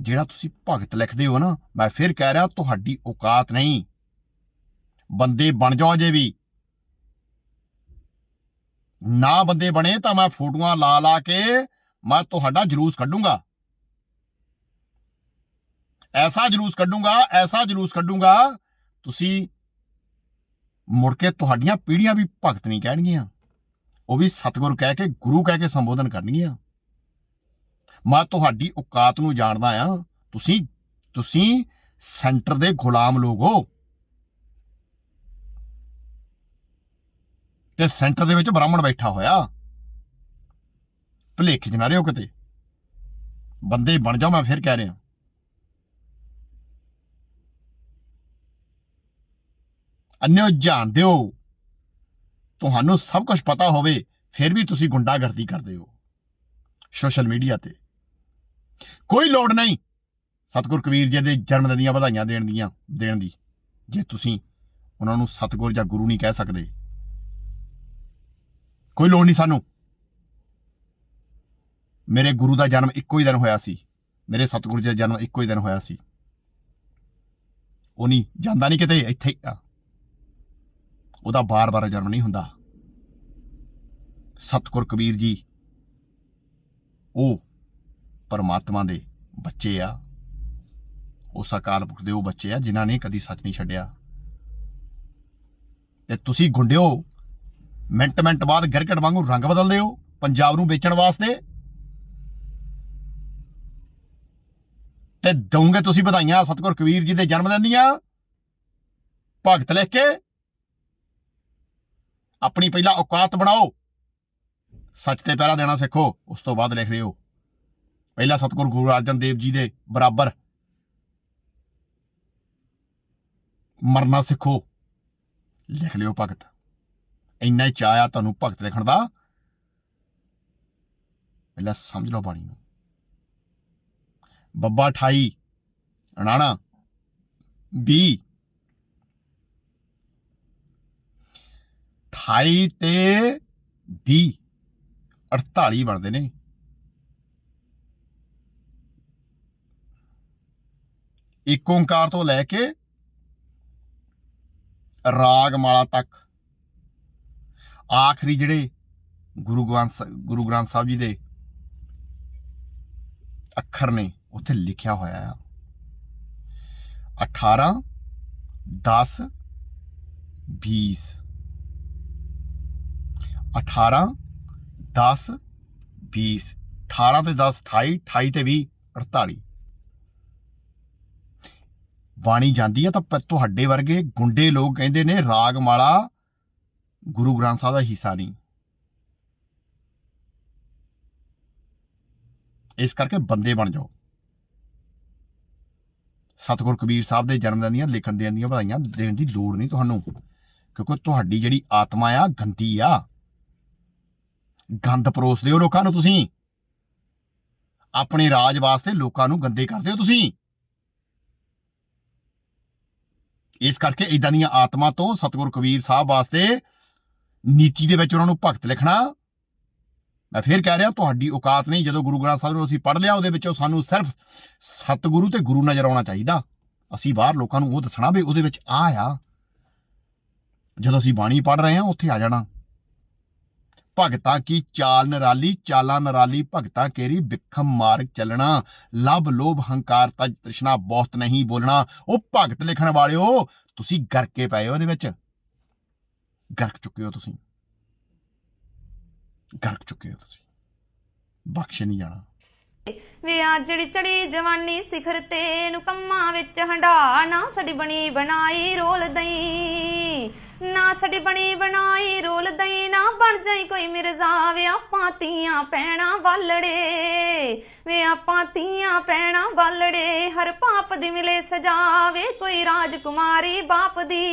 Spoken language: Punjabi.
ਜਿਹੜਾ ਤੁਸੀਂ ਭਗਤ ਲਿਖਦੇ ਹੋ ਨਾ, ਮੈਂ ਫਿਰ ਕਹਿ ਰਿਹਾ ਤੁਹਾਡੀ ਔਕਾਤ ਨਹੀਂ। ਬੰਦੇ ਬਣ ਜਾਓ ਜੇ ਵੀ। ਨਾ ਬੰਦੇ ਬਣੇ ਤਾਂ ਮੈਂ ਫੋਟੋਆਂ ਲਾ ਲਾ ਕੇ ਮੈਂ ਤੁਹਾਡਾ ਜਲੂਸ ਕੱਢੂੰਗਾ। ਐਸਾ ਜਲੂਸ ਕੱਢੂੰਗਾ, ਐਸਾ ਜਲੂਸ ਕੱਢੂੰਗਾ, ਤੁਸੀਂ ਮੁੜ ਕੇ ਤੁਹਾਡੀਆਂ ਪੀੜ੍ਹੀਆਂ ਵੀ ਭਗਤ ਨਹੀਂ ਕਹਿਣਗੀਆਂ। ਉਹ ਵੀ ਸਤਿਗੁਰ ਕਹਿ ਕੇ, ਗੁਰੂ ਕਹਿ ਕੇ ਸੰਬੋਧਨ ਕਰਨਗੀਆਂ। ਮੈਂ ਤੁਹਾਡੀ ਔਕਾਤ ਨੂੰ ਜਾਣਦਾ ਆ। ਤੁਸੀਂ ਤੁਸੀਂ ਸੈਂਟਰ ਦੇ ਗੁਲਾਮ ਲੋਕ ਹੋ। ਤੇ ਸੈਂਟਰ ਦੇ ਵਿੱਚ ਬ੍ਰਾਹਮਣ ਬੈਠਾ ਹੋਇਆ। ਭਲੇਖ ਚ ਨਾ ਰਿਓ ਕਿਤੇ। ਬੰਦੇ ਬਣ ਜਾਓ, ਮੈਂ ਫਿਰ ਕਹਿ ਰਿਹਾ। ਅੰਨਿਓ ਜਾਣਦੇ ਹੋ ਤੁਹਾਨੂੰ ਸਭ ਕੁਝ ਪਤਾ ਹੋਵੇ, ਫਿਰ ਵੀ ਤੁਸੀਂ ਗੁੰਡਾਗਰਦੀ ਕਰਦੇ ਹੋ। ਸੋਸ਼ਲ ਮੀਡੀਆ ਤੇ। ਕੋਈ ਲੋੜ ਨਹੀਂ। ਸਤਿਗੁਰ ਕਬੀਰ ਜੀ ਦੇ ਜਨਮ ਦੀਆਂ ਵਧਾਈਆਂ ਦੇਣ ਦੀਆਂ, ਦੇਣ ਦੀ। ਜੇ ਤੁਸੀਂ ਉਹਨਾਂ ਨੂੰ ਸਤਿਗੁਰ ਜਾਂ ਗੁਰੂ ਨਹੀਂ ਕਹਿ ਸਕਦੇ, ਕੋਈ ਲੋੜ ਨਹੀਂ ਸਾਨੂੰ। ਮੇਰੇ ਗੁਰੂ ਦਾ ਜਨਮ ਇੱਕੋ ਹੀ ਦਿਨ ਹੋਇਆ ਸੀ। ਮੇਰੇ ਸਤਿਗੁਰੂ ਜੀ ਦਾ ਜਨਮ ਇੱਕੋ ਹੀ ਦਿਨ ਹੋਇਆ ਸੀ। ਉਹ ਨਹੀਂ, ਜਾਂਦਾ ਨਹੀਂ ਕਿਤੇ, ਇੱਥੇ ਆ। ਉਹਦਾ ਬਾਰ-ਬਾਰ ਜਨਮ ਨਹੀਂ ਹੁੰਦਾ। ਸਤਿਗੁਰ ਕਬੀਰ ਜੀ, ਉਹ ਪਰਮਾਤਮਾ ਦੇ ਬੱਚੇ ਆ। ਉਸ ਅਕਾਲ ਪੁਰਖ ਦੇ ਉਹ ਬੱਚੇ ਆ ਜਿਨ੍ਹਾਂ ਨੇ ਕਦੀ ਸੱਚ ਨਹੀਂ ਛੱਡਿਆ। ਤੇ ਤੁਸੀਂ ਗੁੰਡਿਓ, ਮਿੰਟ ਮਿੰਟ ਬਾਅਦ ਗਿਰਗਟ ਵਾਂਗੂ ਰੰਗ ਬਦਲਦੇ ਹੋ ਪੰਜਾਬ ਨੂੰ ਵੇਚਣ ਵਾਸਤੇ। ਤੇ ਦਊਂਗੇ ਤੁਸੀਂ ਵਧਾਈਆਂ, ਸਤਿਗੁਰ ਕਬੀਰ ਜੀ ਦੇ ਜਨਮ ਦਿਨ ਦੀਆਂ। ਭਗਤ ਲਿਖ ਕੇ ਆਪਣੀ ਪਹਿਲਾਂ ਔਕਾਤ ਬਣਾਓ। ਸੱਚ ਤੇ ਪਹਿਰਾ ਦੇਣਾ ਸਿੱਖੋ, ਉਸ ਤੋਂ ਬਾਅਦ ਲਿਖ ਲਿਓ ਪਹਿਲਾਂ ਸਤਿਗੁਰੂ ਗੁਰੂ ਅਰਜਨ ਦੇਵ ਜੀ ਦੇ ਬਰਾਬਰ। ਮਰਨਾ ਸਿੱਖੋ। ਲਿਖ ਲਿਓ ਭਗਤ। ਇੰਨਾ ਹੀ ਚਾਹਿਆ ਤੁਹਾਨੂੰ ਭਗਤ ਲਿਖਣ ਦਾ। ਪਹਿਲਾਂ ਸਮਝ ਲਓ ਬਾਣੀ ਨੂੰ। ਬੱਬਾ 28 ਅਣਾਣਾ 20 28 ਤੇ 20 48 ਬਣਦੇ ਨੇ। ਇੱਕ ਓੰਕਾਰ ਤੋਂ ਲੈ ਕੇ ਰਾਗ ਮਾਲਾ ਤੱਕ। ਆਖਰੀ ਜਿਹੜੇ ਗੁਰੂ ਗ੍ਰੰਥ ਗੁਰੂ ਗ੍ਰੰਥ ਸਾਹਿਬ ਜੀ ਦੇ ਅੱਖਰ ਨੇ, ਉੱਥੇ ਲਿਖਿਆ ਹੋਇਆ ਆ। 18 10 20 18 10 20 18 ਤੇ 10 28 28 ਤੇ 20 48 ਬਾਣੀ ਜਾਂਦੀ ਹੈ ਤਾਂ ਤੁਹਾਡੇ ਵਰਗੇ ਗੁੰਡੇ ਲੋਕ ਕਹਿੰਦੇ ਨੇ ਰਾਗ ਮਾਲਾ ਗੁਰੂ ਗ੍ਰੰਥ ਸਾਹਿਬ ਦਾ ਹਿੱਸਾ ਨਹੀਂ। ਇਸ ਕਰਕੇ ਬੰਦੇ ਬਣ ਜਾਓ। ਸਤਿਗੁਰ ਕਬੀਰ ਸਾਹਿਬ ਦੇ ਜਨਮ ਦਿਨ ਦੀਆਂ ਲਿਖਣ ਦੇਣ ਦੀਆਂ ਵਧਾਈਆਂ ਦੇਣ ਦੀ ਲੋੜ ਨਹੀਂ ਤੁਹਾਨੂੰ, ਕਿਉਂਕਿ ਤੁਹਾਡੀ ਜਿਹੜੀ ਆਤਮਾ ਆ, ਗੰਦੀ ਆ। ਗੰਦ ਪਰੋਸਦੇ ਹੋ ਲੋਕਾਂ ਨੂੰ ਤੁਸੀਂ। ਆਪਣੇ ਰਾਜ ਵਾਸਤੇ ਲੋਕਾਂ ਨੂੰ ਗੰਦੇ ਕਰਦੇ ਹੋ ਤੁਸੀਂ। ਇਸ ਕਰਕੇ ਇਦਾਂ ਦੀਆਂ ਆਤਮਾ ਤੋਂ ਸਤਿਗੁਰ ਕਬੀਰ ਸਾਹਿਬ ਵਾਸਤੇ ਨੀਤੀ ਦੇ ਵਿੱਚ ਉਹਨਾਂ ਨੂੰ ਭਗਤ ਲਿਖਣਾ। ਮੈਂ ਫੇਰ ਕਹਿ ਰਿਹਾ, ਤੁਹਾਡੀ ਔਕਾਤ ਨਹੀਂ, ਜਦੋਂ ਗੁਰੂ ਗ੍ਰੰਥ ਸਾਹਿਬ ਨੂੰ ਅਸੀਂ ਪੜ੍ਹ ਲਿਆ, ਉਹਦੇ ਵਿੱਚੋਂ ਸਾਨੂੰ ਸਿਰਫ ਸਤਿਗੁਰੂ ਤੇ ਗੁਰੂ ਨਜ਼ਰ ਆਉਣਾ ਚਾਹੀਦਾ। ਅਸੀਂ ਬਾਹਰ ਲੋਕਾਂ ਨੂੰ ਉਹ ਦੱਸਣਾ ਵੀ ਉਹਦੇ ਵਿੱਚ ਆ ਆ। ਜਦੋਂ ਅਸੀਂ ਬਾਣੀ ਪੜ੍ਹ ਰਹੇ ਹਾਂ, ਉੱਥੇ ਆ ਜਾਣਾ। ਭਗਤਾਂ ਕੀ ਚਾਲ ਨਰਾਲੀ, ਚਾਲਾਂ ਨਰਾਲੀ, ਭਗਤਾਂ ਕੇਰੀ ਵਿਖਮ ਮਾਰਗ ਚੱਲਣਾ। ਲਬ ਲੋਭ ਹੰਕਾਰ ਤਜ ਤ੍ਰਿਸ਼ਨਾ ਬਹੁਤ ਨਹੀਂ ਬੋਲਣਾ। ਉਹ ਭਗਤ ਲਿਖਣ ਵਾਲਿਓ, ਤੁਸੀਂ ਗਰਕੇ ਪਏ ਹੋ ਉਹਦੇ ਵਿੱਚ। ਗਰਕ ਚੁੱਕੇ ਹੋ ਤੁਸੀਂ। ਗਰਕ ਚੁੱਕੇ ਹੋ ਤੁਸੀਂ। ਬਖਸ਼ ਨਹੀਂ ਜਾਣਾ। ਵੇ ਆ ਜਿਹੜੀ ਚੜੀ ਜਵਾਨੀ ਸਿਖਰ ਤੇ ਨੂੰ ਕੰਮਾਂ ਵਿੱਚ ਹੰਡਾ ਨਾ, ਸਾਡੀ ਬਣੀ ਬਣਾਈ ਰੋਲ ਦਈ। ਸਾਡੀ ਬਣੀ ਬਣਾਈ, ਰੋਲ ਦਈ ਨਾ ਬਣ ਜਾਈ ਕੋਈ ਮਿਰਜ਼ਾ। ਵੇ ਆਪਾਂ ਤੀਆਂ ਪੈਣਾ ਵਾਲੜੇ ਵੇ ਆਪਾਂ ਤੀਆਂ ਪੈਣਾ ਵਾਲੜੇ ਹਰ ਪਾਪ ਦੀ ਮਿਲੇ ਸਜਾ, ਵੇ ਕੋਈ ਰਾਜਕੁਮਾਰੀ ਬਾਪ ਦੀ।